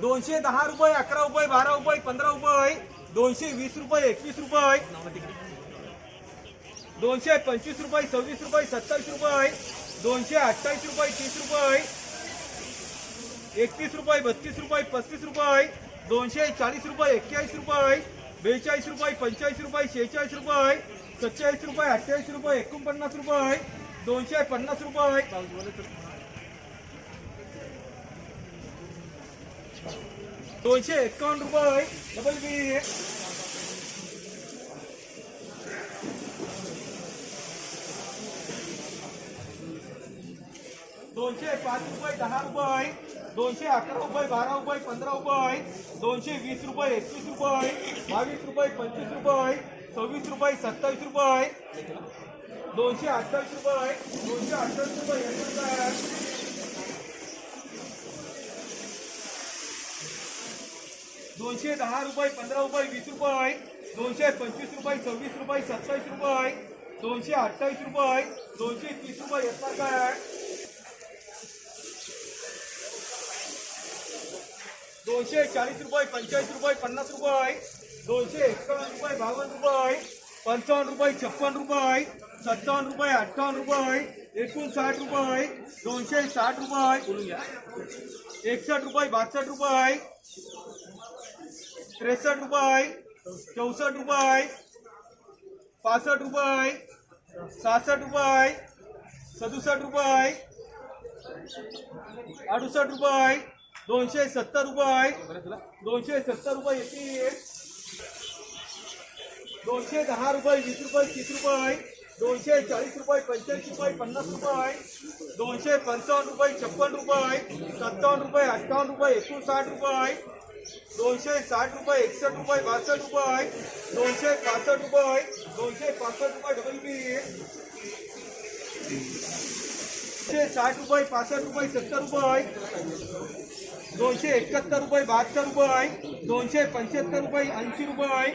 दोनशे दहा रुपये अकरा रुपये बारा रुपये पंधरा रुपये दोनशे वीस रुपये एकवीस रुपये. दोनशे पंचवीस रुपये सव्वीस रुपये सत्तावीस रुपये. दोनशे अठ्ठावीस रुपये तीस रुपये. एकतीस रुपये बत्तीस रुपये पस्तीस रुपये. दोनशे चाळीस रुपये एक्केचाळीस रुपये. बेचाळीस रुपये पंचेचाळीस रुपये शेहेचाळीस रुपये. सत्तेचाळीस रुपये अठ्ठेचाळीस रुपये एकोणपन्नास रुपये. दोनशे पन्नास रुपये दोनशे एकावन्न रुपये डबल बी दोनशे पाच रुपये, दहा रुपये दोनशे अकरा रुपये, बारा रुपये, पंधरा रुपये दोनशे वीस रुपये एकवीस रुपये बावीस रुपये, पंचवीस रुपये सव्वीस रुपये, सत्तावीस रुपये दोनशे अठ्ठावीस रुपये दोनशे अठ्ठावीस रुपये एक रुपये दोनशे दहा रुपये, पंधरा रुपये, वीस रुपये दोनशे पंचवीस रुपये, सव्वीस रुपये, सत्तावीस रुपये दोनशे अठ्ठावीस रुपये दोनशे तीस रुपये येत काय दोनशे चाळीस रुपये, पंचेचाळीस रुपये, पन्नास रुपये दोनशे एकावन्न रुपये, बावन्न रुपये पंचावन्न रुपये, छप्पन रुपये, सत्तावन्न रुपये, अठ्ठावन्न रुपये, एकोणसाठ रुपये, दोनशे साठ रुपये एकसष्ट रुपये, बासष्ट रुपये, त्रेसष्ट रुपये, चौसष्ट रुपये, पासष्ट रुपये, सहासष्ट रुपये, सदुसष्ट रुपये, अडुसष्ट रुपये, दोनशे सत्तर रुपये, दोनशे सत्तर रुपये दोनशे दहा रुपये, वीस रुपये, तीस रुपये दोनशे चाळीस रुपये, पंच्याऐंशी रुपये, पन्नास रुपये दोनशे पंचावन्न रुपये, छप्पन रुपये सत्तावन्न रुपये, अठ्ठावन्न रुपये, एकोणसाठ रुपये दोनशे साठ रुपये, एकसष्ट रुपये, बासष्ट रुपये दोनशे पासष्ट रुपये दोनशे पासष्ट रुपये डबल बी दोनशे साठ रुपये, पासष्ट रुपये, सत्तर रुपये दोनशे एकाहत्तर रुपये बहात्तर रुपये दोनशे पंच्याहत्तर रुपये ऐंशी रुपये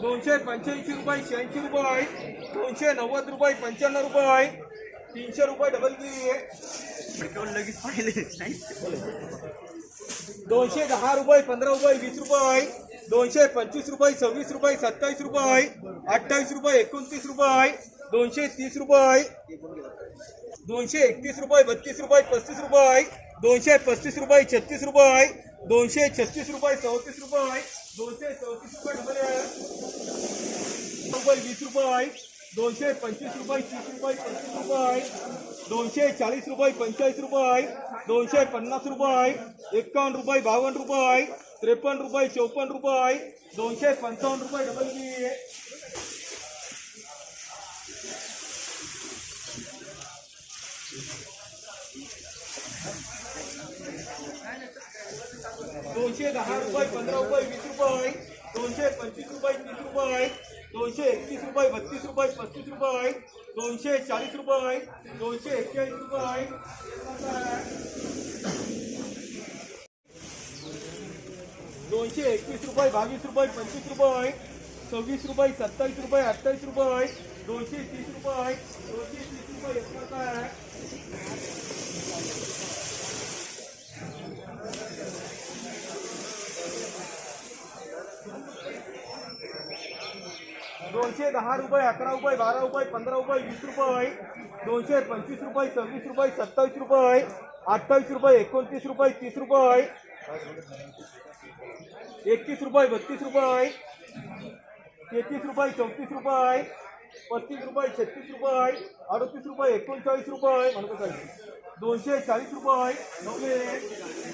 दोनशे पंच्याऐंशी रुपये शहाऐंशी रुपये दोनशे नव्वद रुपये पंच्याण्णव रुपये तीनशे रुपये डबल बी लगेच पाहिले. दोनशे दहा रुपये पंधरा रुपये वीस रुपये दोनशे पंचवीस रुपये सव्वीस रुपये सत्तावीस रुपये अठ्ठावीस रुपये एकोणतीस रुपये दोनशे तीस रुपये दोनशे एकतीस रुपये बत्तीस रुपये पस्तीस रुपये दोनशे पस्तीस रुपये, छत्तीस रुपये दोनशे छत्तीस रुपये, चौतीस रुपये दोनशे चौतीस रुपये डबल रुपये वीस रुपये दोनशे पंचवीस रुपये, तीस रुपये, पस्तीस रुपये दोनशे चाळीस रुपये, पंचेचाळीस रुपये दोनशे पन्नास रुपये एकावन्न रुपये, बावन्न रुपये त्रेपन्न रुपये, चौपन्न रुपये दोनशे पंचावन्न रुपये डबल बी दोनशे दहा रुपये, पंधरा रुपये, वीस रुपये दोनशे पंचवीस रुपये, तीस रुपये दोनशे एकतीस रुपये, बत्तीस रुपये, पस्तीस रुपये दोनशे चाळीस रुपये दोनशे एक्केचाळीस रुपये दोनशे एकवीस रुपये, बावीस रुपये, पंचवीस रुपये सव्वीस रुपये, सत्तावीस रुपये, अठ्ठावीस रुपये दोनशे तीस रुपये दोनशे तीस रुपये दोनशे दहा रुपये, अकरा रुपये, बारा रुपये, पंधरा रुपये, वीस रुपये दोनशे पंचवीस रुपये, सव्वीस रुपये, सत्तावीस रुपये अठ्ठावीस रुपये, एकोणतीस रुपये, तीस रुपये एकतीस रुपये, बत्तीस रुपये तेहतीस रुपये, चौतीस रुपये पस्तीस रुपये, छत्तीस रुपये अडतीस रुपये, एकोणचाळीस रुपये दोनशे चाळीस रुपये नव्वद